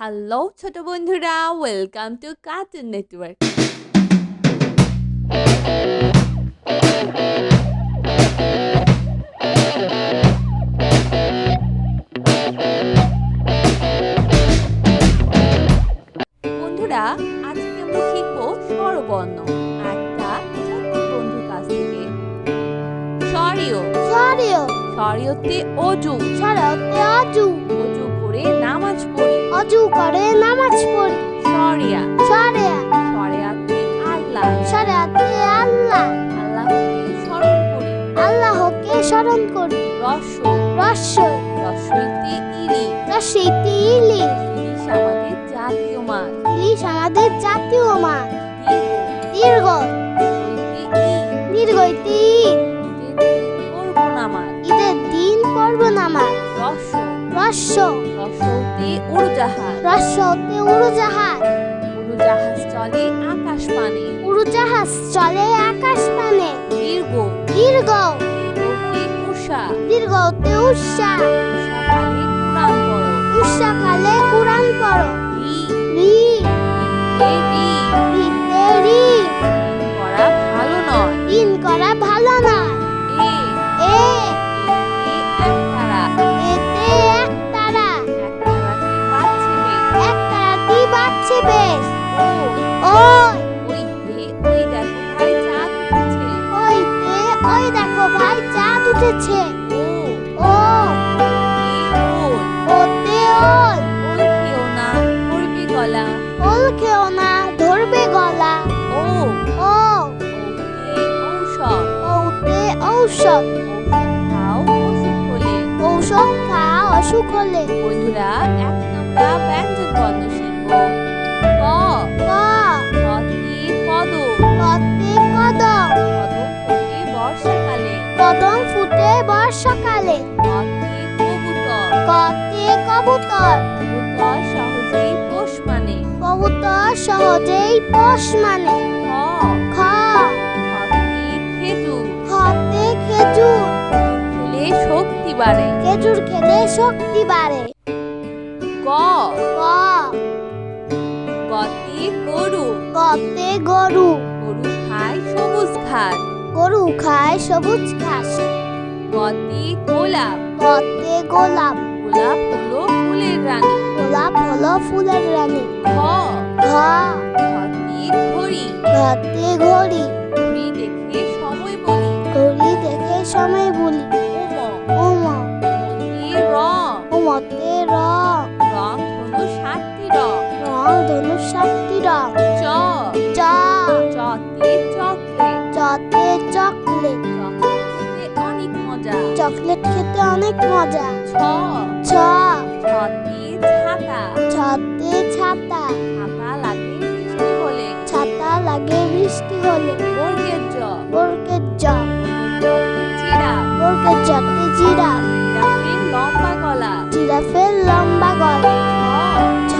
Hello ছোট বন্ধুরা welcome to cartoon network করে নামাজ পড়ি। সরিয়া। সরে সরিয়াতে আল্লাহ। সরাতে আল্লাহ। আল্লাহকে স্মরণ করি। আল্লাহকে স্মরণ করি। রস রস রসইতে ইরি রসিতে ইলিশ ইলিশ আমাদের জাতীয় মাছ। ইলিশ আমাদের জাতীয় মাছ। দীর্ঘ। নামাজ ঈদের দিন পর্ব নামাজ রস রস রসতে উড়োজাহাজ। রসতে উড়োজাহাজ। উড়োজাহাজ চলে আকাশ পানে উড়োজাহাজ চলে আকাশ পানে দীর্ঘ। দীর্ঘ। দীর্ঘতে উষা দীর্ঘতে উষা সকালে কুরআন পড়ো উষাকালে কুরআন পড়ো উঠেছে। ও খেও অসুখ হলে। অসুখ হলে। বন্ধুরা এক কবুতর কবুতর সহজেই পোষ মানে। কবুতর সহজেই পোষ মানে। খ। খতে খেজুর। খতে খেজুর। খেলে শক্তি বাড়ে। খেজুর খেলে শক্তি বাড়ে। গ। ক গতে গরু। কতে গরু। গরু খায় সবুজ ঘাস। গরু খায় সবুজ ঘাস। গতে গোলাপ। কতে গোলাপ। গোলাপ হলো ফুলের রানী। গোলাপ হলো ফুলের রানী। খ ঘ ঘতে ঘড়ি। ঘতে ঘড়ি। ঘড়ি দেখে সময় বলি। ঘড়ি দেখে সময় বলি। উম। মতে রং। উমতে রং। রং হলো সাতটি রং। রং ধনু সাতটি রং। চ চ চতে চকলেট চকলেট খেতে অনেক মজা। ছ। ছ। ছতে। ছাতা ছতে। ছাতা লাগে বৃষ্টি হলে। ছাতা লাগে বৃষ্টি হলে। বর্গের জ বরকের জ চিরা বরকের জতে জিরা। জিরাফের লম্বা গলা। জিরাফের লম্বা গলা। ছ।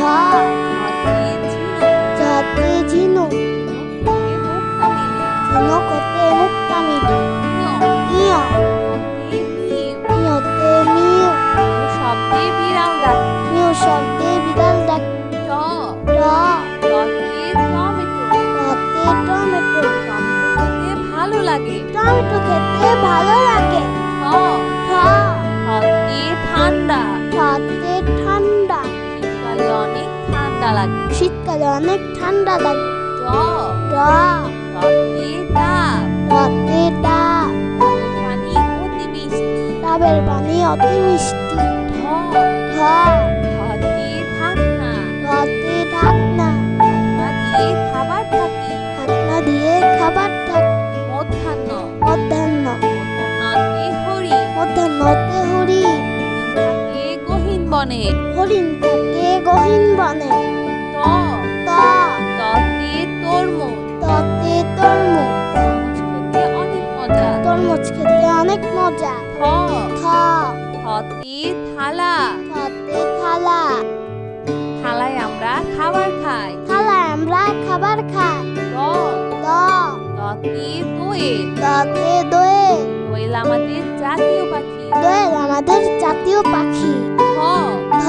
ঝিনুক। মুক্তা মিলে ইয় শব্দে বিড়াল ডাক টমেটো। Tomato tomato. খেতে ভালো লাগে। টমেটো খেতে ভালো লাগে। ঠ ঠ ঠতে ঠান্ডা। ঠতে ঠান্ডা। শীতকালে অনেক ঠান্ডা লাগে। শীতকালে অনেক ঠান্ডা লাগে। ডাব। ডাব। ডাবের পানি অতি মিষ্টি। ডাবের পানি অতি মিষ্টি। খাবার খাই। থালায় আমরা খাবার খাই। দ ত দতে দোয়েল ততে দোয়ে। দোয়েল আমাদের জাতীয় পাখি। দোয়েল আমাদের জাতীয় পাখি। ধ। ধ।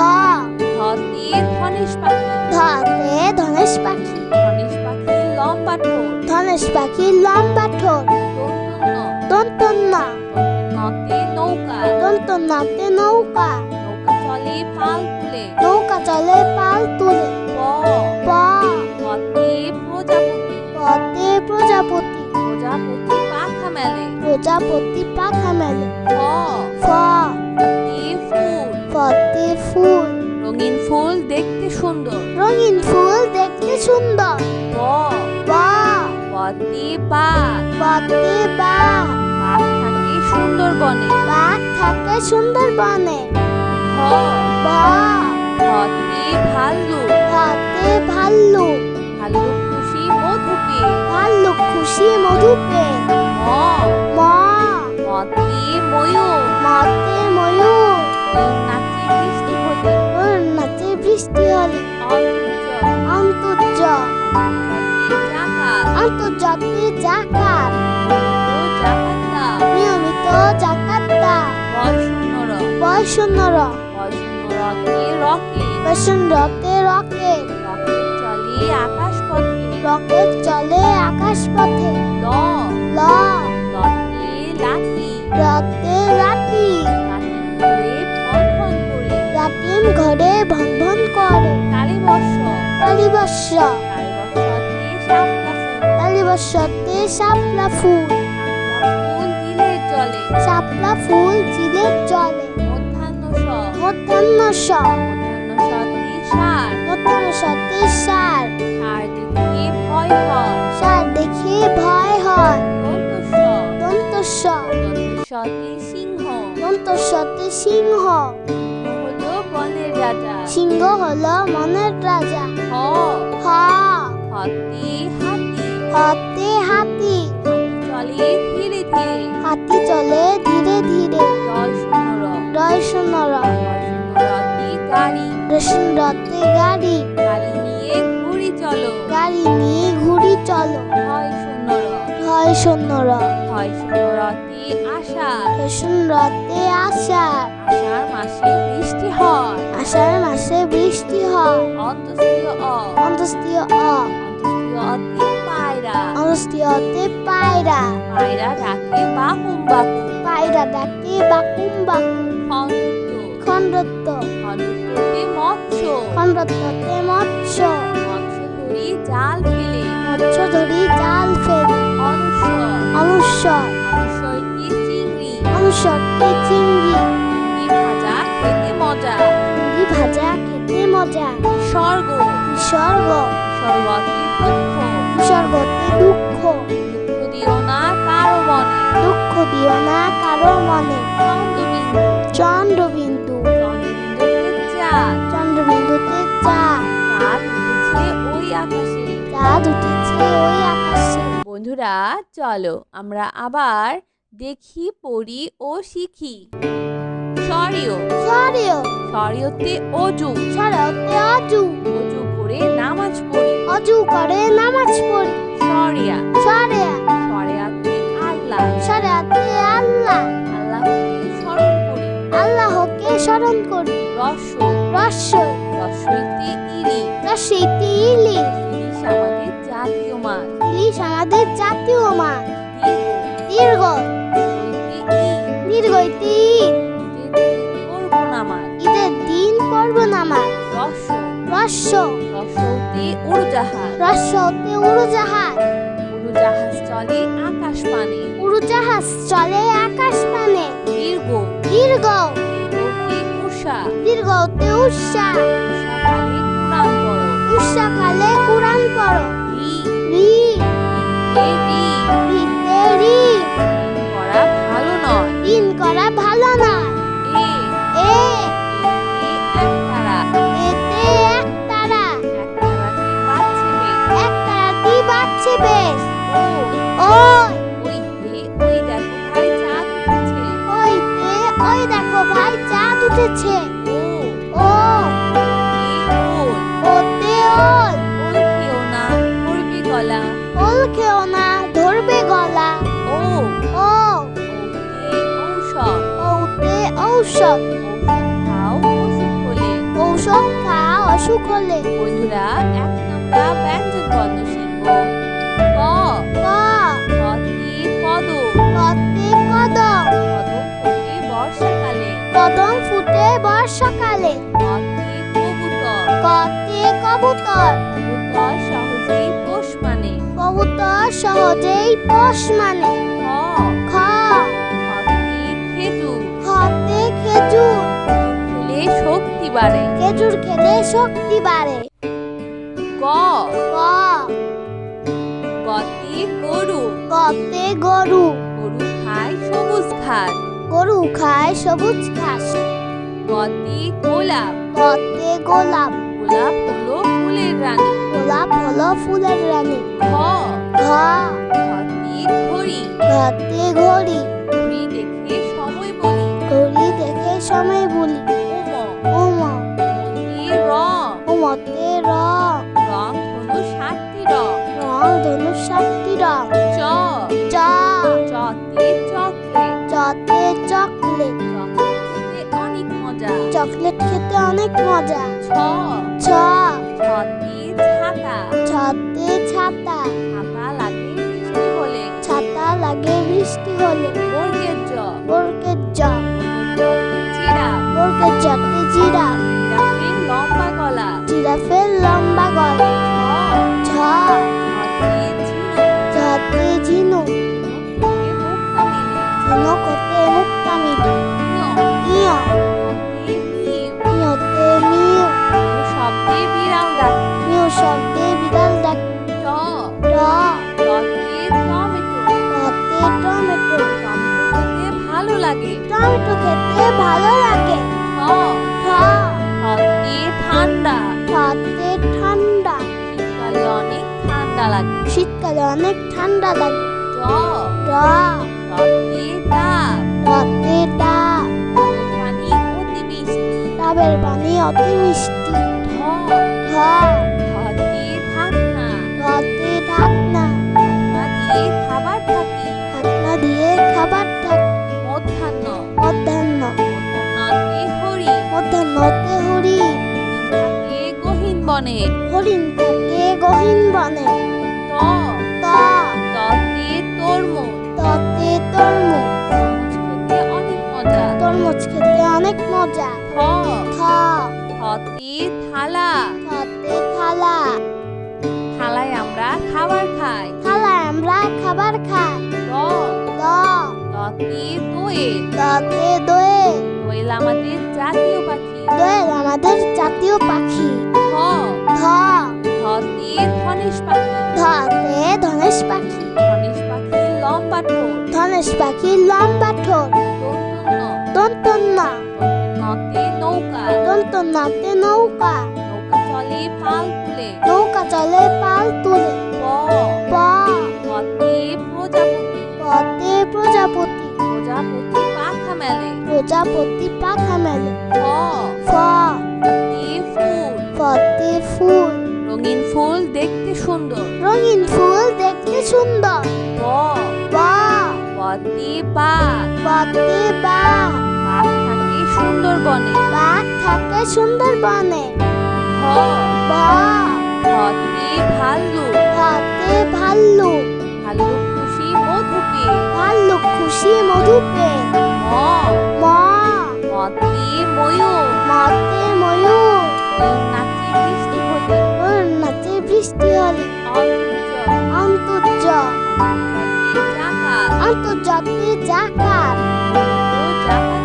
ধতে ধনেশ পাখি। ধতে ধনেশ পাখি। ধনেশ পাখির লম্বা ঠোঁট। ধনেশ পাখির লম্বা ঠোঁট। দন্ত ন দন্ত ন নতে নৌকা। দন্ত নতে নৌকা। নৌকা চলে পাল তুলে। নৌকা চলে পাল তুলে। প। প পতে প্রজাপতি। পতে প্রজাপতি। প্রজাপতি পাখা মেলে প্রজাপতি পাখা মেলে ফ ফ ফতে ফুল। ফতে ফুল। রঙিন ফুল দেখতে সুন্দর। রঙিন ফুল দেখতে সুন্দর। ব ব পতে বাঘ। পতে বাঘ। বাঘ থাকে সুন্দরবনে। বাঘ থাকে সুন্দরবনে। ভ ব ভতে ভাল্লুক। হাতে ভাল্লুক। ভাল্লুক খুশি মধু পেয়ে ভাল্লুক খুশি মধু পেয়ে ম। মতে ময়ূর। মতে ময়ূর। ময়ূর নাচে বৃষ্টি হলে। ওর নাচে বৃষ্টি হলে। অন্তর্য অন্তর্য জাকাত। নিয়মিত জাকাত দা বয়সুন্নর বয়সুন্নর বয়সুন্নরতে রকেট। রকেট চলে আকাশ পথে ল। ল। লতে লাঠি। রাতে রাতি লাঠি ঘুরে ভন ভন করে। রাতিম ঘরে ভন ভন করে। কালী বর্ষ কালীবর্ষ। কালী বর্ষতে শাপলা ফুল কালীবর্ষতে শাপলা ফুল। শাপলা ফুল চিলের চলে। জলে মধ্যাহ্ন স মধ্যাহ্ন স মধ্যাহ্ন সতে সার। মধ্যাহ্ন সতে সার। সার ভয় হয়। সার দেখে ভয় হয় দন্ত স সতে সিংহ। দন্ত সতে সিংহ হলো বনের রাজা। সিংহ হলো মনের রাজা। হ। হ হতে হাতি। হতে হাতি চলে ধীরে ধীরে। হাতি চলে ধীরে ধীরে জয় শূন্য রয় রতি গাড়ি রেশন রথে গাড়ি। গাড়ি নিয়ে চলো। গাড়ি নিয়ে ঘুরি চলো। হয় শূন্য হয় সুন্দর হয় শূন্য রতি আষাঢ় রেশন রথে আষাঢ় আষাঢ় মাসে বৃষ্টি হয়। আষাঢ় মাসে বৃষ্টি হয়। অন্তস্তীয় অ। অন্তস্তীয় অ। অন্তস্তীয় অতি পায়রা। অন্তস্তীয়তে পায়রা। পায়রা ডাকে বাকুম বাকুম পায়রা ডাকে বাকুম বাকুম খন্দত্ব খণ্ডত্ব খন্দত্বতে মৎস্য। খণ্ডত্বতে মৎস্য। ধরি জাল ফেলে। মৎস্য ধরি জাল ফেলে। অনুস্বর অনুস্বর অনুস্বরটি চিংড়ি? অনুস্বরতে চিংড়ি? চিংড়ি ভাজা খেতে মজা। চিংড়ি ভাজা খেতে মজা। স্বর্গ বিসর্গ স্বর্গতে দুঃখ। বিসর্গতে দুঃখ। দুঃখ দিও না কারও মনে। দুঃখ দিও না কারও মনে। চন্দ্রবিন্দু। চন্দ্রবিন্দু। চন্দ্রবিন্দুতে চাঁদ চন্দ্রবিন্দুতে চা। আকাশে। চাঁদ উঠেছে ওই আকাশে। বন্ধুরা চলো আমরা আবার দেখি পড়ি ও শিখি। সরেও অজু। সরতে অজু। অজু করে নামাজ পড়ি। অজু করে নামাজ পড়ি। সরিয়া সরেয়া সরিয়াতে আল্লাহ। আল্লাহকে স্মরণ করি। আল্লাহকে স্মরণ করি। রস রস্যই রসইতে ইলি রস্যইতে ইলিশ। ইলিশ আমাদের জাতীয় মাছ। ইলিশ আমাদের জাতীয় মাছ। দীর্ঘ। দীর্ঘ। দীর্ঘইতে ঈদের দিন পর্ব নামাজ রস রস্য রসতে উড়োজাহাজ। রস্যতে উড়োজাহাজ। উড়োজাহাজ চলে আকাশ পানে। উড়োজাহাজ চলে আকাশ পানে। দীর্ঘ। দীর্ঘ। দীর্ঘতে উষা উষা উষাকালে কোরআন পড়ো। রি। করা ভালো নয়। দিন করা ভালো নয় হলে বন্ধুরা এখন আমরা ব্যঞ্জন বর্ণ শিখব ক। ক। কতি কদ কতে কদম কদম ফোটে বর্ষাকালে। কদম ফুটে বর্ষাকালে। কতি কবুতর। কতে কবুতর। কবুতর সহজেই পোষ মানে। কবুতর সহজেই পোষ মানে। খ। খ। খতি খেজুর। খতে খেজুর। খেলে শক্তি বাড়ে। খেজুর খেলে শক্তি বাড়ে। গ ক। গতি গরু। কতে গরু। গরু খায় সবুজ ঘাস। গরু খায় সবুজ ঘাস। গতি গোলাপ। কতে গোলাপ। গোলাপ হলো ফুলের রানী। গোলাপ হলো ফুলের রানী। খ ঘ। ঘটি ঘড়ি। ঘতে ঘড়ি। ঘড়ি দেখে সময় বলি। ঘড়ি দেখে সময় বলি। রং ওমতে রং। রং হলো সাতটি রং। রং ধনু সাতটি রং। চ। চ। চতে চকলেট। চতে চকলেট। চকলেট অনেক মজা। চকলেট খেতে অনেক মজা। ছ। ছ। ছতি ছাতা। ছতে ছাতা। ছাতা লাগে বৃষ্টি হলে। ছাতা লাগে বৃষ্টি হলে। বর্গের জ। বরকের জ। চিরা বরকের জতে জিরা। জিরাফের লম্বা গলা। জিরাফের লম্বা গলা। ছতে ঝিনুক ঝিনু। ঝিনুক মিলে মুক্তা মিলে টমেটো খেতে ভালো লাগে শীতকালে অনেক ঠান্ডা লাগে ট ট টতে ডাব টতে ডাব পানি অতি মিষ্টি। ডাবের পানি অতি মিষ্টি। ঢাকনা। ঢাকনা। ঢাকনা দিয়ে খাবার থাকি ঢাকনা দিয়ে খাবার ঢাক। মধ্যাহ্ন। মধ্যাহ্ন। মধ্যাহ্নতে হরি। মধ্যাহ্নতে হরি। থাকে গহীন বনে। হরিণ থাকে গহীন বনে। অনেক মজা। খেতে থ থ থতে থালা। থতে থালা। থালায় আমরা খাবার খাই। থালায় আমরা খাবার খাই। দ। দ। ততে দোয়েল ততে দোয়েল দোয়েল আমাদের জাতীয় পাখি। দোয়েল আমাদের জাতীয় পাখি। থ ধ ধতে ধনেশ পাখি। ধতে ধনেশ পাখি। ধনেশ পাখি লম্বা ঠোঁট। ধনেশ পাখি লম্বা ঠোঁট। দন্তন্য দন্তন্য নতে নৌকা। দন্তন্যতে নৌকা। নৌকা চলে পাল তুলে। নৌকা চলে পাল তুলে। প। প। পতে প্রজাপতি। পতে প্রজাপতি। প্রজাপতি পাখা মেলে। প্রজাপতি পাখা মেলে। ফ ফ ফতে ফুল। ফতে ফুল। রঙিন ফুল দেখতে সুন্দর। রঙিন ফুল দেখতে সুন্দর। ব ব পতে বাঘ পতে থাকে সুন্দরবনে। বাঘ থাকে সুন্দরবনে। ভ ব ভতে ভাল্লুক। ফতে ভাল্লুক। ভাল্লুক খুশি মধু পেয়ে ভাল্লুক খুশি মধু পেয়ে ম। ম। মতে ময়ূর। মতে ময়ূর। ময়ূর নাচে বৃষ্টি হলে। নাচে হলে জাকাত। জাকাত।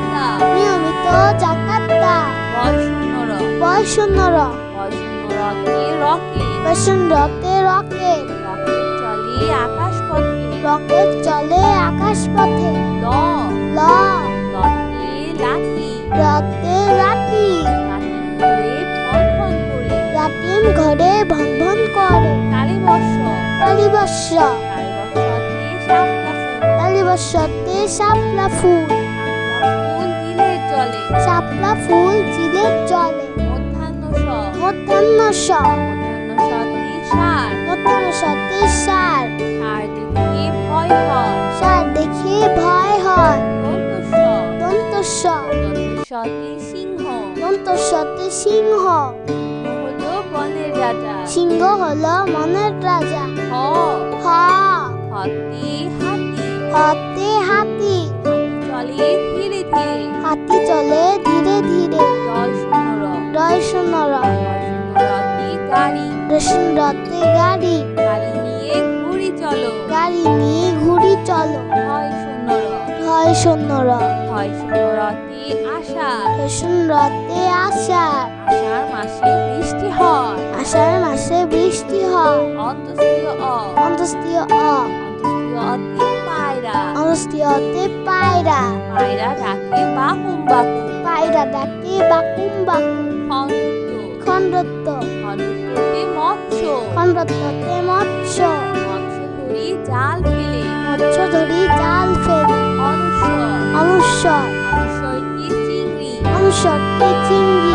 জাকাত। দাও বয়সুন্নর বয়সুন্নর বয়সুন্নরতে রকেট বসুন্ধরতে রকেট রকেট চলে আকাশ পথে রকেট চলে আকাশ পথে ল। ল। লতে লাঠি। রতে লাঠি। ঘুরে রাতিম ভন ভন করে। কালী বর্ষ কালীবর্ষ। কালী শাপলা ফুল। কালীবর্ষতে শাপলা ফুল জলে শাপলা ফুল চিলের জলে। মধ্যাহ্ন স মধ্যাহ্ন স মধ্যাহ্ন সতে সার। সার। দেখে ভয় হয়। সার দেখে ভয় হয়। দন্ত স দন্ত সতে সিংহ। দন্ত সতে সিংহ। হলো সিংহ হলো মনের রাজা। হ। হ। হাতি। হাতি হাতে। হাতি চলে হাতি চলে ধীরে ধীরে। শূন্য রয় শূন্য র। জয় গাড়ি। গাড়ি। নিয়ে ঘুরি চলো। গাড়ি নিয়ে ঘুরি চলো। হয় শূন্য হয় শূন্য র। হয় শূন্য রতি আষাঢ় রসুন রথে আষাঢ় আষাঢ় মাসে বৃষ্টি হয়। আষাঢ় মাসে বৃষ্টি হয়। অন্তস্তীয় অ। অন্তস্তীয় অ। অন্তস্তীয় অতি পায়রা অন্তস্তীয়তে পায়রা পায়রা ডাকে বাকুম বাকুম পায়রা ডাকে বাকুম বাকুম খণ্ডত্ব খন্দত্বতে মৎস্য খণ্ডত্বতে মৎস্য মৎস্য ধরি জাল ফেলে মৎস্য ধরি জাল ফেলে অনুস্বর অনুস্বর অনুস্বরটি চিংড়ি অনুস্বরটি চিংড়ি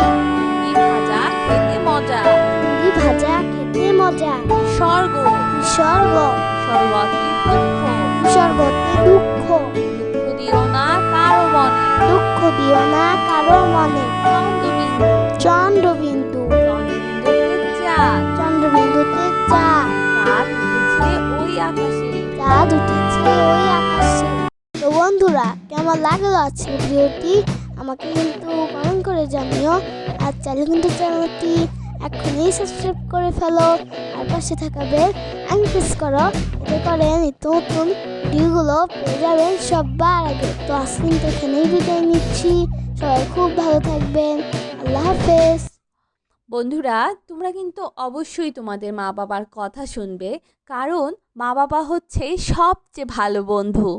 ভাজা খেতে মজা চিংড়ি ভাজা খেতে মজা স্বর্গ বিসর্গ স্বর্গতে দুঃখ বিসর্গতে দুঃখ। দুঃখ দিও না কারও মনে। দুঃখ দিও না কারও মনে। চন্দ্রবিন্দু। চন্দ্রবিন্দু। চন্দ্রবিন্দুতে চাঁদ। চন্দ্রবিন্দুতে চাঁদ। চাঁদ উঠেছে ওই আকাশে। চাঁদ উঠেছে ওই আকাশে। তো বন্ধুরা কেমন লাগল আজকের ভিডিওটি? আমাকে কিন্তু কমেন্ট করে জানিও। আর চাইলে কিন্তু চ্যানেলটি এখনই সাবস্ক্রাইব করে ফেলো। আর পাশে থাকা বেল আইন প্রেস করো। এতে করে নিত্য নতুন ভিডিওগুলো পেয়ে যাবেন সবার আগে। তো আজকে কিন্তু এখানেই বিদায় নিচ্ছি। সবাই খুব ভালো থাকবেন। আল্লাহ হাফেজ। বন্ধুরা, তোমরা কিন্তু অবশ্যই তোমাদের মা বাবার কথা শুনবে। কারণ মা বাবা হচ্ছে সবচেয়ে ভালো বন্ধু।